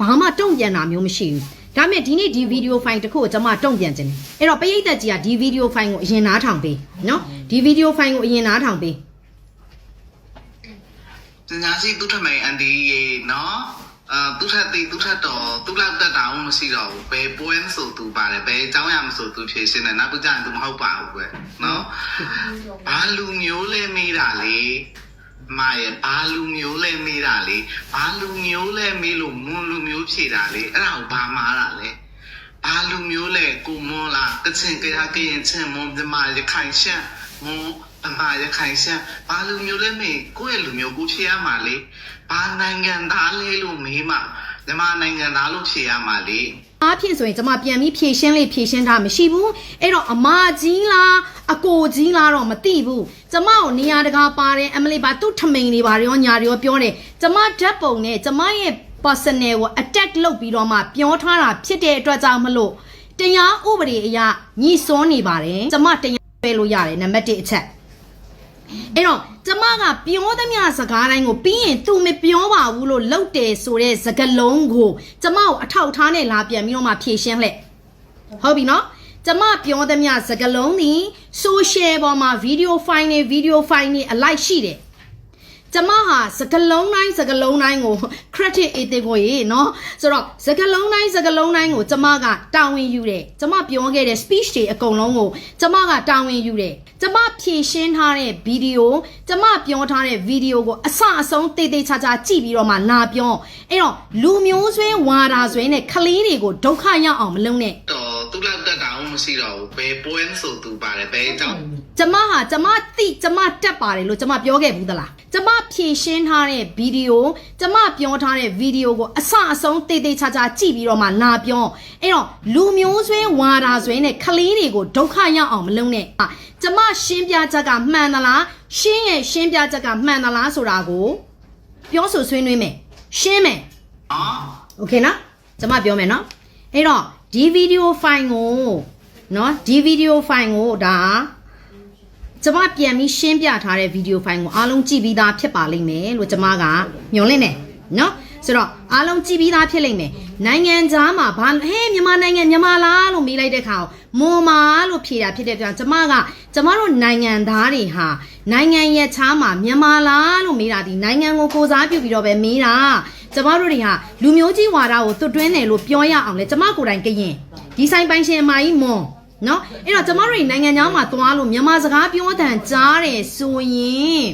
ဘာမှတုံ့ပြန်တာမျိုးမရှိဘူးဒါပေမဲ့ဒီနေ့ဒီဗီဒီယိုဖိုင်တစ်ခုကိုကျွန်မတုံ့ပြန်ခြင်းတယ်အဲ့တော့ပရိသတ်ကြီးကဒီဗီဒီယိုဖိုင်ကိုအရင်နားထောင်ပေးနော်ဒီဗီဒီယိုဖိုင်ကိုအရင်နားထောင်ပေးပညာရှိသူထမိန်အန်ဒီရေနော်အာသူထက်တီသူထက်တော်သူလောက်တက်တာမှမရှိတော့ဘူးဘယ်ပွဲမဆိုသူပါတယ်ဘယ်အကြောင်းရမဆိုသူဖြေရှင်းတယ်နောက်ပကြရင်သူမဟုတ်ပါဘူးပဲနော်ဘာလူမျိုးလဲမေးတာလေ မရဲ့ဘာလူမျိုးလဲမေးတာလေဘာလူမျိုးလဲမေးလို့မွန်လူမျိုးဖြေတာလေအဲ့ဒါကိုဘာမားတာလဲဘာလူမျိုးလဲကိုမွန်လားတချင်ကြရကရင်ချင်မွန်ပြမရခိုင်ရှမ်းမွန်အမရခိုင်ရှမ်းဘာလူမျိုးလဲမေးကိုယ့်ရဲ့လူမျိုးကိုဖြေရမှာလေဘာနိုင်ငံသားလဲလို့မေးမှမြန်မာနိုင်ငံသားလို့ဖြေရမှာလေ အားဖြင့်ဆိုရင်ကျွန်မပြန်ပြီးဖြည့်ရှင်းလေးဖြည့်ရှင်းထားမရှိဘူးအဲ့တော့အမကြီးလားအကိုကြီးလားတော့မသိဘူးကျွန်မကိုနေရာတကာပါတယ်အမလေးပါသူ့ထမိန်တွေပါရောညာတွေရောပြောတယ်ကျွန်မဓာတ်ပုံနဲ့ကျွန်မရဲ့ personal ကို attack လုပ်ပြီးတော့မှပြောထားတာဖြစ်တဲ့အတွက်ကြောင့်မလို့တရားဥပဒေအရညှိစွန်းနေပါတယ်ကျွန်မတရားပဲလို့ရတယ်နံပါတ်1အချက် အဲ့တော့ကျမကပြောသမျှစကားတိုင်းကိုပြီးရင် तू မပြောပါဘူးလို့လောက်တယ်ဆိုတဲ့စကားလုံးကိုကျမကိုအထောက်ထားနဲ့လာပြန်ပြီးတော့မှဖြည့်ရှင်းလှည့်ဟုတ်ပြီနော်ကျမပြောသမျှစကားလုံးဒီ social ပေါ်မှာ video file နဲ့ video file နဲ့အလိုက်ရှိတယ်ကျမဟာစကလုံးတိုင်းစကလုံးတိုင်းကို credit အသေးကိုရေနော်ဆိုတော့စကလုံးတိုင်းစကလုံးတိုင်းကိုကျမကတာဝန်ယူတယ်ကျမပြောခဲ့တဲ့ speech တွေအကုန်လုံးကိုကျမကတာဝန်ယူတယ် ကျမဖြည့်ရှင်းထားတဲ့ဗီဒီယိုကျမပြောထားတဲ့ဗီဒီယိုကိုအဆအဆုံးတေးသေးချာချာကြည့်ပြီးတော့မှလာပြောအဲ့တော့လူမျိုးဆွဲဝါတာဆွဲနဲ့ကလေးတွေကိုဒုက္ခရောက်အောင်မလုပ်နဲ့တော့ သူလောက်တက်တာမှမရှိတော့ဘူးဘယ်ပွဲမဆိုသူပါတယ်ဘယ်အကြောင်း ကျမဟာကျမတိကျမတက်ပါတယ်လို့ကျမပြောခဲ့ဘူးသလားကျမဖြည့်ရှင်းထားတဲ့ဗီဒီယိုကျမပြောထားတဲ့ဗီဒီယိုကိုအဆအဆုံးတေးသေးချာချာကြည့်ပြီးတော့မှလာပြောအဲ့တော့လူမျိုးဆွဲဝါတာဆွဲနဲ့ကလေးတွေကိုဒုက္ခရောက်အောင်မလုပ်နဲ့အာကျမရှင်းပြချက်ကမှန်သလားရှင်းရဲ့ရှင်းပြချက်ကမှန်သလားဆိုတာကိုပြောဆိုဆွေးနွေးမယ်ရှင်းမယ် နော် โอเคနော်ကျွန်မပြောမယ်နော်အဲ့တော့ ဒီဗီဒီယိုဖိုင်ကိုနော်ဒီဗီဒီယိုဖိုင်ကိုဒါကျွန်မပြန်ပြီးရှင်းပြထားတဲ့ဗီဒီယိုဖိုင်ကိုအားလုံးကြည့်ပြီးသားဖြစ်ပါလိမ့်မယ်လို့ကျွန်မကညွှန်လင့်တယ်နော်ဆိုတော့အားလုံးကြည့်ပြီးသားဖြစ်လိမ့်မယ်နိုင်ငံသားမှာဘာဟဲမြန်မာနိုင်ငံမြန်မာလားလို့မေးလိုက်တဲ့ခါ မွန်မာလို့ဖြေတာဖြစ်တဲ့ကြောင့်ကျွန်မကကျွန်မတို့နိုင်ငံသားတွေဟာနိုင်ငံရဲ့ချားမှာမြန်မာလားလို့မေးတာဒီနိုင်ငံကိုကိုစားပြုပြီးတော့ပဲမေးတာကျမတို့တွေဟာလူမျိုးကြီးဝါဒကိုသွတ်တွင်းတယ်လို့ပြောရအောင်လေကျမကိုယ်တိုင်ကရင်ဒီဆိုင်ပိုင်ရှင်အမကြီးမွန်နော်အဲ့တော့ကျမတို့တွေနိုင်ငံသားမှာသွားလို့မြန်မာစကားပြောတဲ့ကြားတယ်ဆိုရင်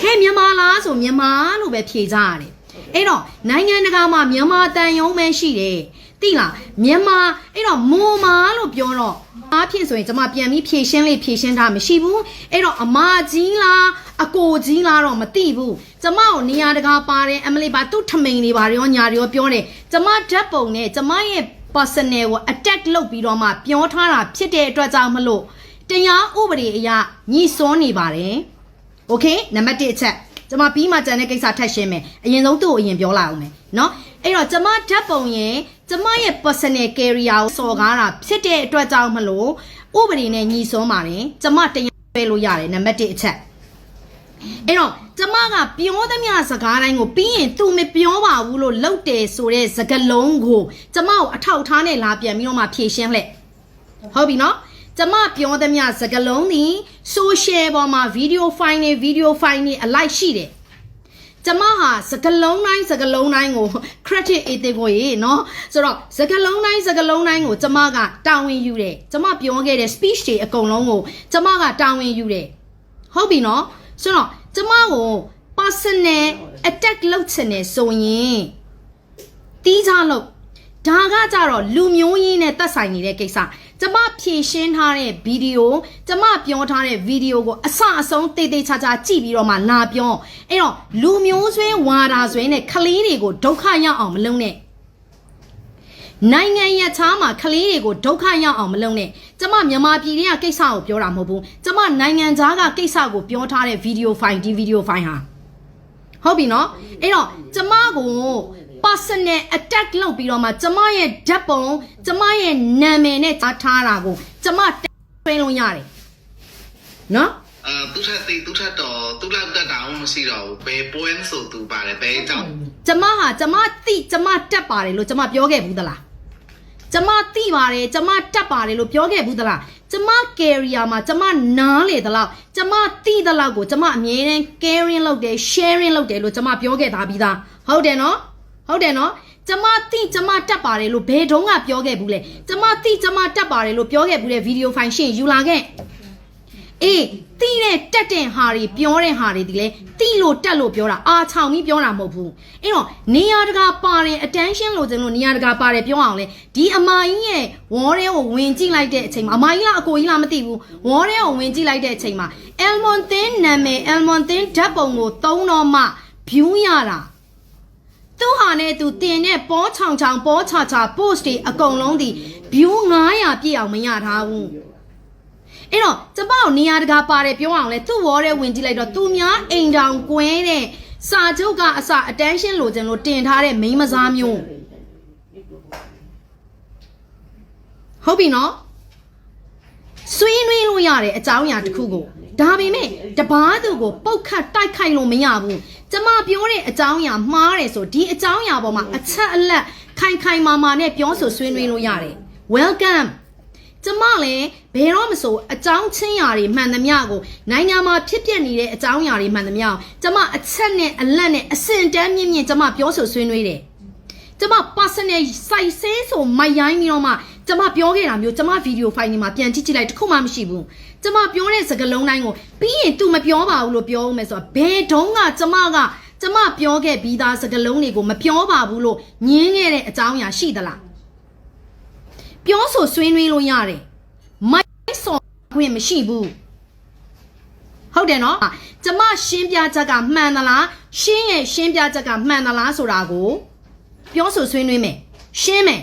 ဟဲ့မြန်မာလားဆိုမြန်မာလို့ပဲဖြေကြရတယ်အဲ့တော့နိုင်ငံတကာမှာမြန်မာတန်ယုံပဲရှိတယ် သိလားမြန်မာအဲ့တော့မွန်မာလို့ပြောတော့အားဖြင့်ဆိုရင်ကျမပြန်ပြီးဖြည့်ရှင်းလေးဖြည့်ရှင်းထားမရှိဘူးအဲ့တော့အမကြီးလားအကိုကြီးလားတော့မသိဘူးကျမကိုနေရာတကာပါတယ်အမလေးပါသူ့ထမိန်တွေပါရောညာတွေရောပြောတယ်ကျမဓာတ်ပုံနဲ့ကျမရဲ့ personal ကို attack လုပ်ပြီးတော့မှပြောထားတာဖြစ်တဲ့အတွက်ကြောင့်မလို့တရားဥပဒေအရညှိစွန်းနေပါတယ်โอเคနံပါတ်1အချက်ကျမပြီးမှကြံတဲ့ကိစ္စထပ်ရှင်းမယ်အရင်ဆုံးသူ့ကိုအရင်ပြောလာအောင်မယ်เนาะအဲ့တော့ကျမဓာတ်ပုံရင် ကျမရဲ့ personal career ကိုစော်ကားတာဖြစ်တဲ့အတွက်ကြောင့်မလို့ဥပဒေနဲ့ညှိစွန်းပါတယ်ကျမတရားပဲလို့ရတယ်နံပါတ်1အချက်အဲ့တော့ကျမကပြောသမျှစကားတိုင်းကိုပြီးရင် तू မပြောပါဘူးလို့လောက်တယ်ဆိုတဲ့စကားလုံးကိုကျမကိုအထောက်ထားနဲ့လာပြန်ပြီးတော့မှဖြည့်ရှင်းလှည့်ဟုတ်ပြီနော်ကျမပြောသမျှစကားလုံးဒီ social ပေါ်မှာ video file နဲ့ video file နဲ့အလိုက်ရှိတယ် ကျမဟာစကလုံးတိုင်းစကလုံးတိုင်းကို credit အသေးကိုရေနော်ဆိုတော့စကလုံးတိုင်းစကလုံးတိုင်းကိုကျမကတာဝန်ယူတယ်ကျမပြောခဲ့တဲ့ speech တွေအကုန်လုံးကိုကျမကတာဝန်ယူတယ်ဟုတ်ပြီနော်ဆိုတော့ကျမကို personal attack လုပ်ချင်တယ်ဆိုရင်တီးစားလို့ဒါကကြတော့လူမျိုးရင်းနဲ့တက်ဆိုင်နေတဲ့ကိစ္စ ကျမဖြည့်ရှင်းထားတဲ့ဗီဒီယိုကျမပြောထားတဲ့ဗီဒီယိုကိုအဆအဆုံးတေးသေးချာချာကြည့်ပြီးတော့မှလာပြောအဲ့တော့လူမျိုးဆွဲဝါတာဆွဲနဲ့ကလေးတွေကိုဒုက္ခရောက်အောင်မလုပ်နဲ့နိုင်ငံရချားမှာကလေးတွေကိုဒုက္ခရောက်အောင်မလုပ်နဲ့ကျမမြန်မာပြည်တွေကကိစ္စကိုပြောတာမဟုတ်ဘူးကျမနိုင်ငံသားကကိစ္စကိုပြောထားတဲ့ဗီဒီယိုဖိုင်ဒီဗီဒီယိုဖိုင်ဟာဟုတ်ပြီနော်အဲ့တော့ကျမကို personal attack လုပ်ပြီးတော့မှကျမရဲ့ဓာတ်ပုံကျမရဲ့နာမည်နဲ့ကြားထားတာကိုကျမတွင်းလို့ရတယ်နော်အာသူထက်တီသူထက်တော်သူလောက်တက်တာမှမရှိတော့ဘူးဘယ်ပွဲမဆိုသူပါတယ်ဘယ်အကြောင်းကျမဟာကျမတိကျမတက်ပါတယ်လို့ကျမပြောခဲ့ဘူးသလားကျမတိပါတယ်ကျမတက်ပါတယ်လို့ပြောခဲ့ဘူးသလားကျမ career မှာကျမနားလေသလောက်ကျမတိသလောက်ကိုကျမအမြဲတမ်း caring လုပ်တယ် sharing လုပ်တယ်လို့ကျမပြောခဲ့သားပြီးသားဟုတ်တယ်နော် ဟုတ်တယ်နော်ကျမတိကျမတက်ပါတယ်လို့ဘယ်တုန်းကပြောခဲ့ဘူးလဲကျမတိကျမတက်ပါတယ်လို့ပြောခဲ့ဘူးတဲ့ဗီဒီယိုဖိုင်ရှင်းယူလာခဲ့အေးတိတဲ့တက်တဲ့ဟာတွေပြောတဲ့ဟာတွေဒီလေတိလို့တက်လို့ပြောတာအာချောင်ပြီးပြောတာမဟုတ်ဘူးအဲ့တော့နေရာတကာပါတယ် attention လို့ကျင်လို့နေရာတကာပါတယ်ပြောအောင်လေဒီအမာကြီးရဲ့ဝေါ်ထဲကိုဝင်ကြည့်လိုက်တဲ့အချိန်မှာအမာကြီးလားအကိုကြီးလားမသိဘူးဝေါ်ထဲကိုဝင်ကြည့်လိုက်တဲ့အချိန်မှာ Elmon Thin နာမည် Elmon Thin ဓာတ်ပုံကိုသုံးတော့မှ view ရတာ သူဟာနဲ့သူတင်တဲ့ပေါ်ချောင်ချောင်ပေါ်ချာချာ post တွေအကုန်လုံးဒီ view 900ပြည့်အောင်မရထားဘူးအဲ့တော့ကျမတို့နေရာတကာပါတယ်ပြောအောင်လဲသူ့ဝေါ်တဲ့ဝင်ကြည့်လိုက်တော့သူများအိမ်တောင်ကွဲတဲ့စာချုပ်ကအစ attention လိုချင်လို့တင်ထားတဲ့မိန်းမစားမျိုးဟုတ်ပြီနော်ဆွေးနွေးလို့ရတဲ့အကြောင်းအရာတစ်ခုကိုဒါပေမဲ့တပားသူကိုပုတ်ခတ်တိုက်ခိုက်လို့မရဘူး ကျမပြောတဲ့အကြောင်းအရာမှားတယ်ဆိုဒီအကြောင်းအရာပေါ်မှာအချက်အလက်ခိုင်ခိုင်မာမာနဲ့ပြောဆိုဆွေးနွေးလို့ရတယ် welcome ကျမလည်းဘယ်တော့မဆိုအကြောင်းချင်းရာတွေမှန်သမျှကိုနိုင်ငံမှာဖြစ်ပျက်နေတဲ့အကြောင်းအရာတွေမှန်သမျှကိုကျမအချက်နဲ့အလက်နဲ့အစင်တန်းမြင့်မြင့်ကျမပြောဆိုဆွေးနွေးတယ်ကျမ personal စိုက်ဆဲဆိုမိုက်ရိုင်းပြီးတော့မှ ကျမပြောခဲ့တာမျိုးကျမဗီဒီယိုဖိုင်တွေမှာပြန်ကြည့်ကြည့်လိုက်တစ်ခုမှမရှိဘူးကျမပြောတဲ့စကားလုံးတိုင်းကိုပြီးရင် तू မပြောပါဘူးလို့ပြောဦးမယ်ဆိုတော့ဘယ်တုန်းကကျမကကျမပြောခဲ့ပြီးသားစကားလုံးတွေကိုမပြောပါဘူးလို့ညင်းခဲ့တဲ့အကြောင်းအရာရှိသလားပြောဆိုဆွေးနွေးလို့ရတယ်မိုက်ဆော်ခွင့်မရှိဘူးဟုတ်တယ်နော်ကျမရှင်းပြချက်ကမှန်သလားရှင်းရဲ့ရှင်းပြချက်ကမှန်သလားဆိုတာကို ပြောဆိုဆွေးနွေးမယ်ရှင်းမယ်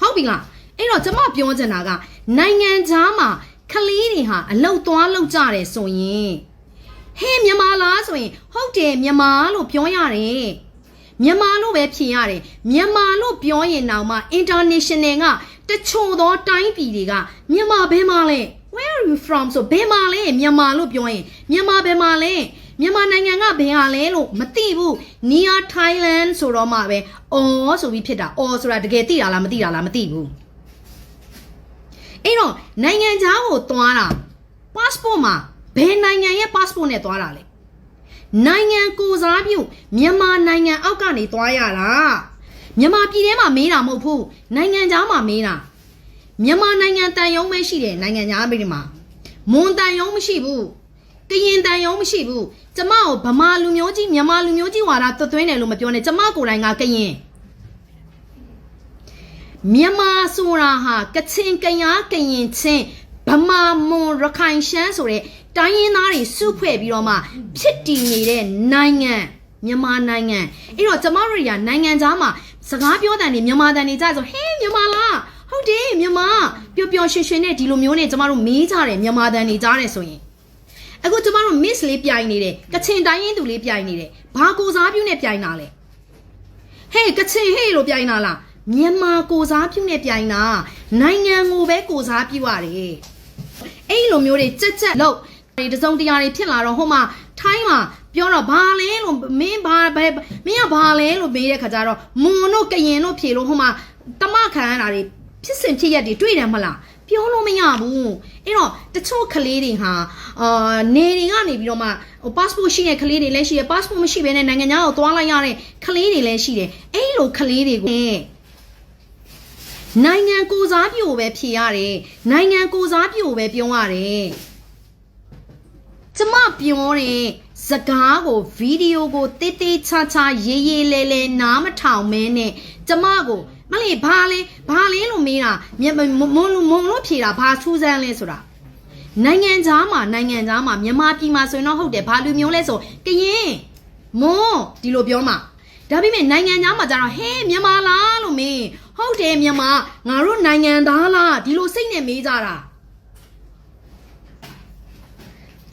ဟုတ်ပြီလား အဲ့တော့ကျမပြောချင်တာကနိုင်ငံခြားမှာကလေးတွေဟာအလောက်သွားလောက်ကြတယ်ဆိုရင်ဟဲ့မြန်မာလားဆိုရင်ဟုတ်တယ်မြန်မာလို့ပြောရတယ်မြန်မာလို့ပဲဖြေရတယ်မြန်မာလို့ပြောရင်တော့မှ international ကတချို့သောတိုင်းပြည်တွေကမြန်မာဘယ်မှာလဲ where are you from ဆိုဘယ်မှာလဲမြန်မာလို့ပြောရင်မြန်မာဘယ်မှာလဲမြန်မာနိုင်ငံကဘယ်ဟာလဲလို့မသိဘူး near Thailand ဆိုတော့မှပဲအော်ဆိုပြီးဖြစ်တာအော်ဆိုတာတကယ်သိတာလားမသိတာလားမသိဘူး အဲ့တော့နိုင်ငံခြားကိုသွားတာ passport မှာဘယ်နိုင်ငံရဲ့ passport နဲ့သွားတာလဲနိုင်ငံကိုစားပြုမြန်မာနိုင်ငံအောက်ကနေသွားရတာမြန်မာပြည်ထဲမှာမေးတာမဟုတ်ဘူးနိုင်ငံခြားမှာမေးတာမြန်မာနိုင်ငံတန်ယုံပဲရှိတယ်နိုင်ငံခြားပြည်မှာမွန်တန်ယုံမရှိဘူးကရင်တန်ယုံမရှိဘူးကျမကိုဗမာလူမျိုးကြီးမြန်မာလူမျိုးကြီးဝါဒသွတ်သွင်းတယ်လို့မပြောနဲ့ကျမကိုယ်တိုင်ကကရင် မြန်မာဆိုတာဟာကချင်ကယားကရင်ချင်းဗမာမွန်ရခိုင်ရှမ်းဆိုတဲ့တိုင်းရင်းသားတွေစုဖွဲ့ပြီးတော့မှဖြစ်တည်နေတဲ့နိုင်ငံမြန်မာနိုင်ငံအဲ့တော့ကျမတို့တွေကနိုင်ငံသားမှာစကားပြောတဲ့နေမြန်မာတန်နေကြဆိုဟေးမြန်မာလားဟုတ်တယ်မြန်မာပျော်ပျော်ရွှင်ရွှင်နဲ့ဒီလိုမျိုးနဲ့ကျမတို့မေးကြတယ်မြန်မာတန်နေကြတယ်ဆိုရင်အခုကျမတို့ miss လေးပြိုင်နေတယ်ကချင်တိုင်းရင်းသူလေးပြိုင်နေတယ်ဘာကိုစားပြုနဲ့ပြိုင်တာလဲဟေးကချင်ဟေးလို့ပြိုင်တာလား မြန်မာကိုစားပြုနဲ့ပြိုင်တာနိုင်ငံကိုပဲကိုစားပြုရတယ်အဲ့လိုမျိုးတွေကြက်ကြက်လို့ဒီတစုံတရာတွေဖြစ်လာတော့ဟိုမှာထိုင်းမှာပြောတော့ဘာလဲလို့မင်းဘာဘယ်မင်းကဘာလဲလို့မေးတဲ့ခါကျတော့မွန်တို့ကရင်တို့ဖြေလို့ဟိုမှာတမခံရတာတွေဖြစ်စဉ်ဖြစ်ရက်တွေတွေ့တယ်မလားပြောလို့မရဘူးအဲ့တော့တချို့ကလေးတွေဟာအာနေတွေကနေပြီးတော့မှဟို passport ရှိတဲ့ကလေးတွေလည်းရှိတယ် passport မရှိဘဲနဲ့နိုင်ငံခြားကိုသွားလိုက်ရတဲ့ကလေးတွေလည်းရှိတယ်အဲ့လိုကလေးတွေကို နိုင်ငံကိုစားပြုကိုပဲဖြေရတယ်နိုင်ငံကိုစားပြုကိုပဲပြောရတယ်ကျမပြောတဲ့စကားကိုဗီဒီယိုကိုတေးသေးချာချာရေးရေးလဲလဲနားမထောင်မဲနဲ့ကျမကိုမလေးဘာလဲဘာလဲလို့မေးတာမြမမမွန်လို့မွန်လို့ဖြေတာဘာထူးဆန်းလဲဆိုတာနိုင်ငံသားမှာနိုင်ငံသားမှာမြန်မာပြည်မှာဆိုရင်တော့ဟုတ်တယ်ဘာလူမျိုးလဲဆိုကရင်မွန်ဒီလိုပြောမှာဒါပေမဲ့နိုင်ငံသားမှာကျတော့ဟဲမြန်မာလားလို့မေး ဟုတ်တယ်မြန်မာငါတို့နိုင်ငံသားလားဒီလိုစိတ်နဲ့မေးကြတာ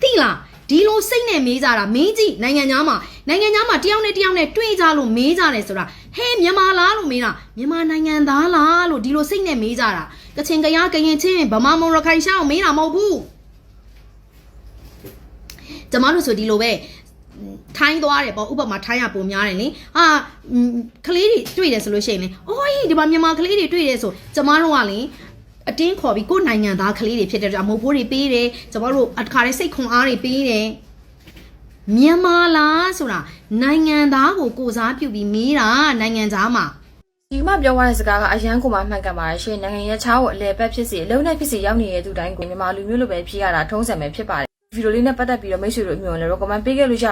သိလားဒီလိုစိတ်နဲ့မေးကြတာမင်းကြီးနိုင်ငံသားမှာနိုင်ငံသားမှာတယောက်နဲ့တယောက်နဲ့တွေ့ကြလို့မေးကြတယ်ဆိုတာဟဲမြန်မာလားလို့မေးတာမြန်မာနိုင်ငံသားလားလို့ဒီလိုစိတ်နဲ့မေးကြတာကချင်ကယားကရင်ချင်းဗမာမွန်ရခိုင်ရှောင်းမေးတာမဟုတ်ဘူးကျမတို့ဆိုဒီလိုပဲ ထိုင်းသွားတယ်ပေါ့ဥပမာထိုင်းကပုံများတယ်လေအာอืมကလေးတွေတွေ့တယ်ဆိုလို့ရှိရင်လေအော်ဟေးဒီမှာမြန်မာကလေးတွေတွေ့တယ်ဆိုကျမတို့ကလေအတင်းခေါ်ပြီးကိုယ်နိုင်ငံသားကလေးတွေဖြစ်တဲ့ကြောင့်မဟုတ်ဘိုးတွေပေးတယ်ကျမတို့အခါလေးစိတ်ခွန်အားတွေပေးတယ်မြန်မာလားဆိုတာနိုင်ငံသားကိုကိုစားပြုပြီးမေးတာနိုင်ငံသားမှာဒီမှာပြောရတဲ့စကားကအရန်ကိုမှမှန်ကန်ပါတယ်ရှင်နိုင်ငံရဲ့ချားကိုအလဲပတ်ဖြစ်စီအလုံးနဲ့ဖြစ်စီရောက်နေတဲ့သူတိုင်းကိုမြန်မာလူမျိုးလိုပဲဖြေရတာထုံးစံပဲဖြစ်ပါတယ်ဗီဒီယိုလေးနဲ့ပတ်သက်ပြီးတော့မိတ်ဆွေတို့အမြင်ကိုလည်း recommend ပေးခဲ့လို့ရ